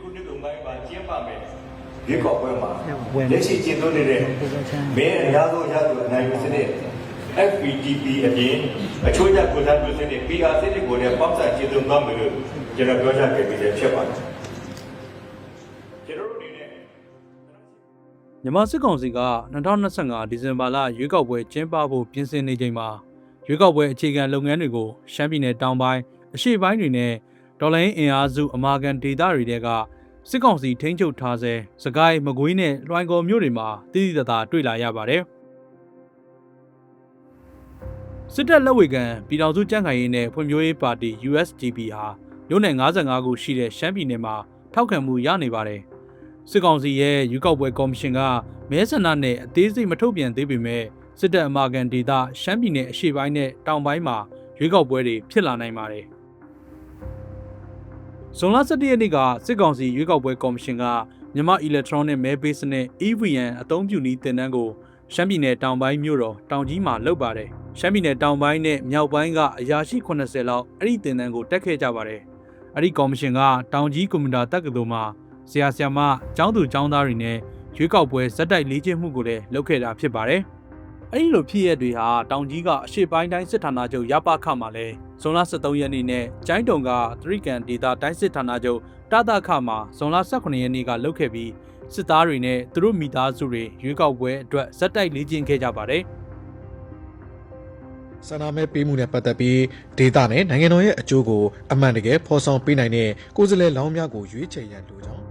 ခုနှစ်ကုန်ပိုင်းမှာကျင်းပမယ်ရွေးကောက်ပွဲမှာလက်ရှိကျင်းသွင်းနေတဲ့မဲအများဆုံးရသူအနိုင်ယူစနစ် FPTP အပြင်အချို့ကျကိုယ်စားပြုစနစ် PR စနစ်ကိုလည်းပေါင်းစပ်ကျင်းသွင်းသွားမယ်လို့ကျွန်တော်ပြောကြားခဲ့ပြီးဖြစ်ပါတယ်ကျွန်တော်တို့အနေနဲ့မြန်မာစစ်ကောင်စီက2025ဒီဇင်ဘာလရွေးကောက်ပွဲကျင်းပဖို့ပြင်ဆင်နေချိန်မှာရွေးကောက်ပွဲအခြေခံလုပ်ငန်းတွေကိုရှမ်းပြည်နယ်တောင်ပိုင်းအရှေ့ပိုင်းတွေနဲ့ ဒေါ်လာရင်းအင်အားစုအမာကန်ဒေသတွေတဲကစစ်ကောင်စီထိန်းချုပ်ထားဆဲစကိုင်းမကွေးနဲ့လွှိုင်ကော်မြို့တွေမှာတည်တည်တသာတွေ့လာရပါတယ်စစ်တပ်လက်ဝေခံပြည်ထောင်စုကြံ့ခိုင်ရေးနဲ့ဖွံ့ဖြိုးရေးပါတီ USDP ဟာမြို့နယ်55ခုရှိတဲ့ရှမ်းပြည်နယ်မှာထောက်ခံမှုရနေပါတယ်။စစ်ကောင်စီရဲ့ရွေးကောက်ပွဲကော်မရှင်ကမဲဆန္ဒနဲ့အသေးစိတ်မထုတ်ပြန်သေးပေမဲ့စစ်တပ်အမာခံဒေသရှမ်းပြည်နယ်အရှေ့ပိုင်းနဲ့တောင်ပိုင်းမှာရွေးကောက်ပွဲတွေဖြစ်လာနိုင်ပါတယ်။ ဇွန်လ17ရက်နေ့ကစစ်ကောင်စီရွေးကောက်ပွဲကော်မရှင်ကမြန်မာ electronic မဲပေးစနစ် EVN အသုံးပြုနည်းတင်နန်းကိုရှမ်းပြည်နယ်တောင်ပိုင်းမြို့တော်တောင်ကြီးမှာလုပ်ပါတယ်။ရှမ်းပြည်နယ်တောင်ပိုင်းနဲ့မြောက်ပိုင်းကအရာရှိ80လောက်အဲ့ဒီတင်နန်းကိုတက်ခဲ့ကြပါတယ်။အဲ့ဒီကော်မရှင်ကတောင်ကြီးကွန်ပျူတာတက္ကသိုလ်မှာဆရာဆရာမကျောင်းသူကျောင်းသားတွေနဲ့ရွေးကောက်ပွဲဇက်တိုက်လေ့ကျင့်မှုကိုလည်းလုပ်ခဲ့တာဖြစ်ပါတယ်။ အဲဒီလိုဖြစ်ရက်တွေဟာတောင်ကြီးကအရှေ့ပိုင်းတိုင်းစစ်ဌာနချုပ်ရပခမှာလဲဇွန်လ23ရက်နေ့နဲ့ကျိုင်းတုံကသရိကန်ဒေတာတိုင်းစစ်ဌာနချုပ်တတခမှာဇွန်လ18ရက်နေ့ကလုပ်ခဲ့ပြီးစစ်သားတွေနဲ့သူတို့မိသားစုတွေရွေးကောက်ပွဲအတွက်ဇက်တိုက်လေ့ကျင့်ခဲ့ကြပါတယ်။ဆန္ဒမဲပေးမှုနဲ့ပတ်သက်ပြီးဒေတာနဲ့နိုင်ငံတော်ရဲ့အကျိုးကိုအမှန်တကယ်ဖော်ဆောင်ပေးနိုင်တဲ့ကိုယ်စားလှယ်လောင်းများကိုရွေးချယ်ရန်လိုကြောင်း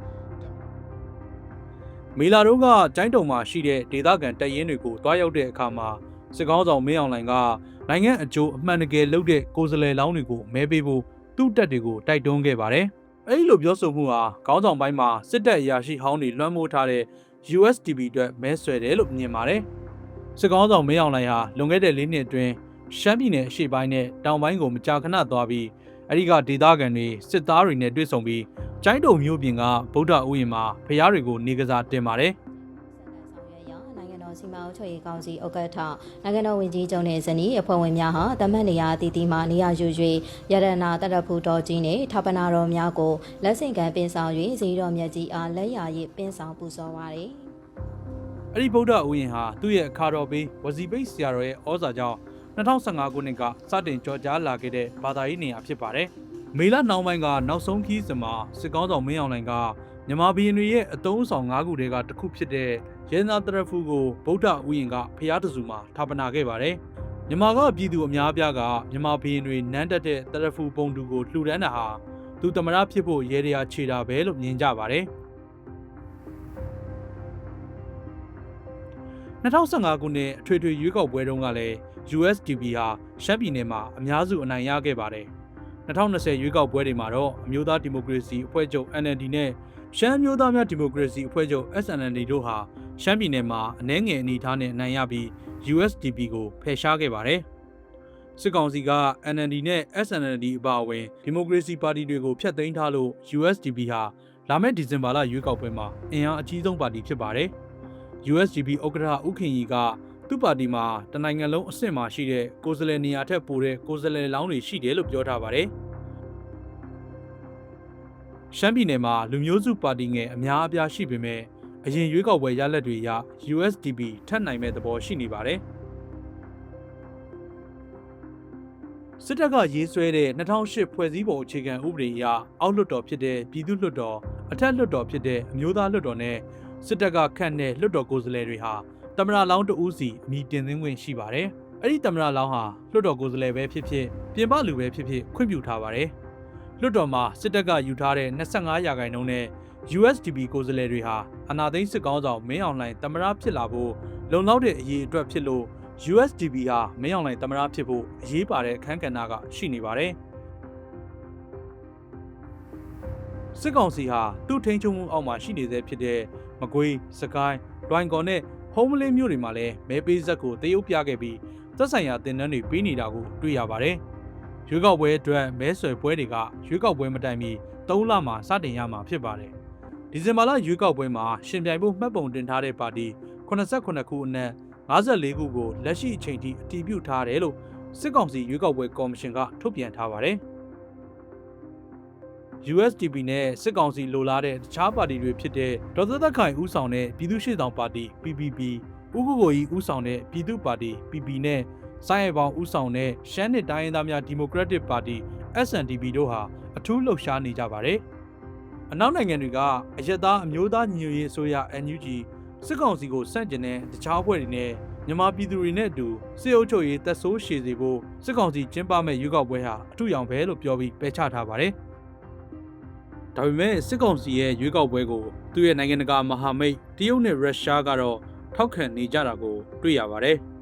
မေလာတို့ကကျိုင်းတုံမှာရှိတဲ့ဒေသခံတပ်ရင်းတွေကိုတွားရောက်တဲ့အခါမှာစစ်ကောင်းဆောင်မင်းအောင်လှိုင်ကနိုင်ငံအကျိုးအမှန်တကယ်လုပ်တဲ့ကိုယ်စားလှယ်လောင်းတွေကိုမဲပေးဖို့သူ့တပ်တွေကိုတိုက်တွန်းခဲ့ပါတယ်။အဲဒီလိုပြောဆိုမှုဟာခေါင်းဆောင်ပိုင်းမှာစစ်တပ်အရာရှိဟောင်းတွေလွှမ်းမိုးထားတဲ့ USDP အတွက်မဲဆွယ်တယ်လို့မြင်ပါတယ်။စစ်ကောင်းဆောင်မင်းအောင်လှိုင်ဟာလွန်ခဲ့တဲ့၄နှစ်အတွင်းရှမ်းပြည်နယ်အရှေ့ပိုင်းနဲ့တောင်ပိုင်းကိုမကြာခဏသွားပြီး အဲဒီကဒေသခံတွေစစ်သားတွေနဲ့တွေ့ဆုံပြီးကျိုင်းတုံမျိုးပြင်ကဗုဒ္ဓဥယျာဉ်မှာဖျားတွေကိုနေကစားတင်ပါတယ်ဆောင်ရွက်ရာနိုင်ငံတော်စီမံအုပ်ချုပ်ရေးကောင်စီဥက္ကဋ္ဌနိုင်ငံတော်ဝန်ကြီးချုပ်နဲ့ဇနီးအဖွဲ့ဝင်များဟာတမတ်နေရာအသီးသီးမှနေရာယူ၍ရတနာတရဖူတော်ကြီးနှင့်ထာပနာတော်များကိုလက်ဆင့်ကမ်းပင်ဆောင်၍ဇီတော်မြတ်ကြီးအားလက်ရာရည်ပင်ဆောင်ပူဇော်ပါရယ်အဲ့ဒီဗုဒ္ဓဥယျာဉ်ဟာသူ့ရဲ့အခါတော်ပေးဝစီပိတ်ဆရာတော်ရဲ့ဩဇာကြောင့် 2015ခုနှစ်ကစတင်ကြော်ကြားလာခဲ့တဲ့ဘာသာရေးနေရာဖြစ်ပါတယ်။မေလနှောင်းပိုင်းကနောက်ဆုံးခီးစမှာစစ်ကောင်းဆောင်မင်းအောင်လှိုင်ကမြန်မာဘီရင်တွေရဲ့အသုံးဆောင်၅ခုတည်းကတစ်ခုဖြစ်တဲ့ရဲနာတရဖူကိုဗုဒ္ဓဥယျာဉ်ကဖျားတစုမှာဌာပနာခဲ့ပါတယ်။မြန်မာကပြည်သူအများအပြားကမြန်မာဘီရင်တွေနန်းတက်တဲ့တရဖူပုံတူကိုလှူဒန်းတာဟာသူတမရဖြစ်ဖို့ရဲတရားခြေတာပဲလို့မြင်ကြပါတယ်။2015ခုနှစ်အထွေထွေရွေးကောက်ပွဲတုန်းကလည်း USDP ဟာရှမ်းပြည်နယ်မှာအများစုအနိုင်ရခဲ့ပါတယ်။2020ရွေးကောက်ပွဲတွေမှာတော့အမျိုးသားဒီမိုကရေစီအဖွဲ့ချုပ် NLD နဲ့ရှမ်းအမျိုးသားများဒီမိုကရေစီအဖွဲ့ချုပ် SNLD တို့ဟာရှမ်းပြည်နယ်မှာအနည်းငယ်အနေအထားနဲ့အနိုင်ရပြီး USDP ကိုဖယ်ရှားခဲ့ပါတယ်။စစ်ကောင်စီက NLD နဲ့ SNLD အပါအဝင်ဒီမိုကရေစီပါတီတွေကိုဖျက်သိမ်းထားလို့ USDP ဟာလာမယ့်ဒီဇင်ဘာလရွေးကောက်ပွဲမှာအင်အားအကြီးဆုံးပါတီဖြစ်ပါတယ်။ USGB ဥက္ကဋ္ဌဥခင်ကြီးက သူ့ပါတီမှာတနိုင်ငံလုံးအဆင့်မှာရှိတဲ့ကိုယ်စားလှယ်နေရာထက်ပိုတဲ့ကိုယ်စားလှယ်လောင်းတွေရှိတယ်လို့ပြောထားပါတယ်။ရှမ်းပြည်နယ်မှာလူမျိုးစုပါတီငယ်အများအပြားရှိပေမဲ့အရင်ရွေးကောက်ပွဲရလဒ်တွေအရ USDP ထပ်နိုင်မဲ့သဘောရှိနေပါတယ်။စစ်တပ်ကရေးဆွဲတဲ့2008ဖွဲ့စည်းပုံအခြေခံဥပဒေအရအောက်လွှတ်တော်ဖြစ်တဲ့ပြည်သူ့လွှတ်တော်အထက်လွှတ်တော်ဖြစ်တဲ့အမျိုးသားလွှတ်တော်နဲ့စစ်တပ်ကခန့်တဲ့လွှတ်တော်ကိုယ်စားလှယ်တွေဟာ တမရလောင်းတဦးစီအမိတင်သွင်းခွင့်ရှိပါတယ်။အဲ့ဒီတမရလောင်းဟာလွှတ်တော်ကိုယ်စားလှယ်ပဲဖြစ်ဖြစ်ပြင်ပလူပဲဖြစ်ဖြစ်ခွင့်ပြုထားပါတယ်။လွှတ်တော်မှာစစ်တပ်ကယူထားတဲ့25ရာခိုင်နှုန်းနဲ့ USDP ကိုယ်စားလှယ်တွေဟာအနာသိန်းစစ်ကောင်းဆောင်မင်းအောင်လှိုင်တမရဖြစ်လာဖို့လုံလောက်တဲ့အရေးအတွက်ဖြစ်လို့ USDP ဟာမင်းအောင်လှိုင်တမရဖြစ်ဖို့အရေးပါတဲ့အခန်းကဏ္ဍကရှိနေပါတယ်။စစ်ကောင်စီဟာသူ့ထိန်းချုပ်မှုအောက်မှာရှိနေသေးဖြစ်တဲ့မကွေးစကိုင်းလွိုင်ကော်နဲ့ ဟုံးမလင်းမြို့တွေမှာလည်းမဲပေးဇက်ကိုတရုတ်ပြခဲ့ပြီးသက်ဆိုင်ရာတင်နန်းတွေပေးနေတာကိုတွေ့ရပါတယ်။ရွေးကောက်ပွဲအတွက်မဲဆွယ်ပွဲတွေကရွေးကောက်ပွဲမတိုင်မီ3လမှာစတင်ရမှာဖြစ်ပါတယ်။ဒီဇင်ဘာလရွေးကောက်ပွဲမှာရှင်ပြိုင်ဖို့မှတ်ပုံတင်ထားတဲ့ပါတီ89ခုအနက်54ခုကိုလက်ရှိအချိန်ထိအတည်ပြုထားတယ်လို့စစ်ကောင်စီရွေးကောက်ပွဲကော်မရှင်ကထုတ်ပြန်ထားပါတယ်။ USDP နဲ့စစ်ကောင်စီလိုလားတဲ့တခြားပါတီတွေဖြစ်တဲ့ဒေါ်သက်သက်ခိုင်ဦးဆောင်တဲ့ပြည်သူ့ရှေ့ဆောင်ပါတီ PPP ဥက္ကိုကိုကြီးဦးဆောင်တဲ့ပြည်သူ့ပါတီ PP နဲ့စိုင်းရဲပေါင်းဦးဆောင်တဲ့ရှမ်းနှစ်တိုင်းရင်းသားများဒီမိုကရက်တစ်ပါတီ SNDP တို့ဟာအထူးလှုပ်ရှားနေကြပါတယ်။အနောက်နိုင်ငံတွေကအယက်သားအမျိုးသားညီညွတ်ရေးအစိုးရ NUG စစ်ကောင်စီကိုစန့်ကျင်တဲ့တခြားအဖွဲ့တွေနဲ့မြန်မာပြည်သူတွေနဲ့အတူစစ်အုပ်ချုပ်ရေးတက်ဆိုးရှည်စေဖို့စစ်ကောင်စီကျင်းပမဲ့ရွေးကောက်ပွဲဟာအထူးရောင်ပဲလို့ပြောပြီးပယ်ချထားပါတယ်။ ဒါပေမဲ့စစ်ကောင်စီရဲ့ရွေးကောက်ပွဲကိုသူ့ရဲ့နိုင်ငံတကာမဟာမိတ်တရုတ်နဲ့ရုရှားကတော့ထောက်ခံနေကြတာကိုတွေ့ရပါတယ်။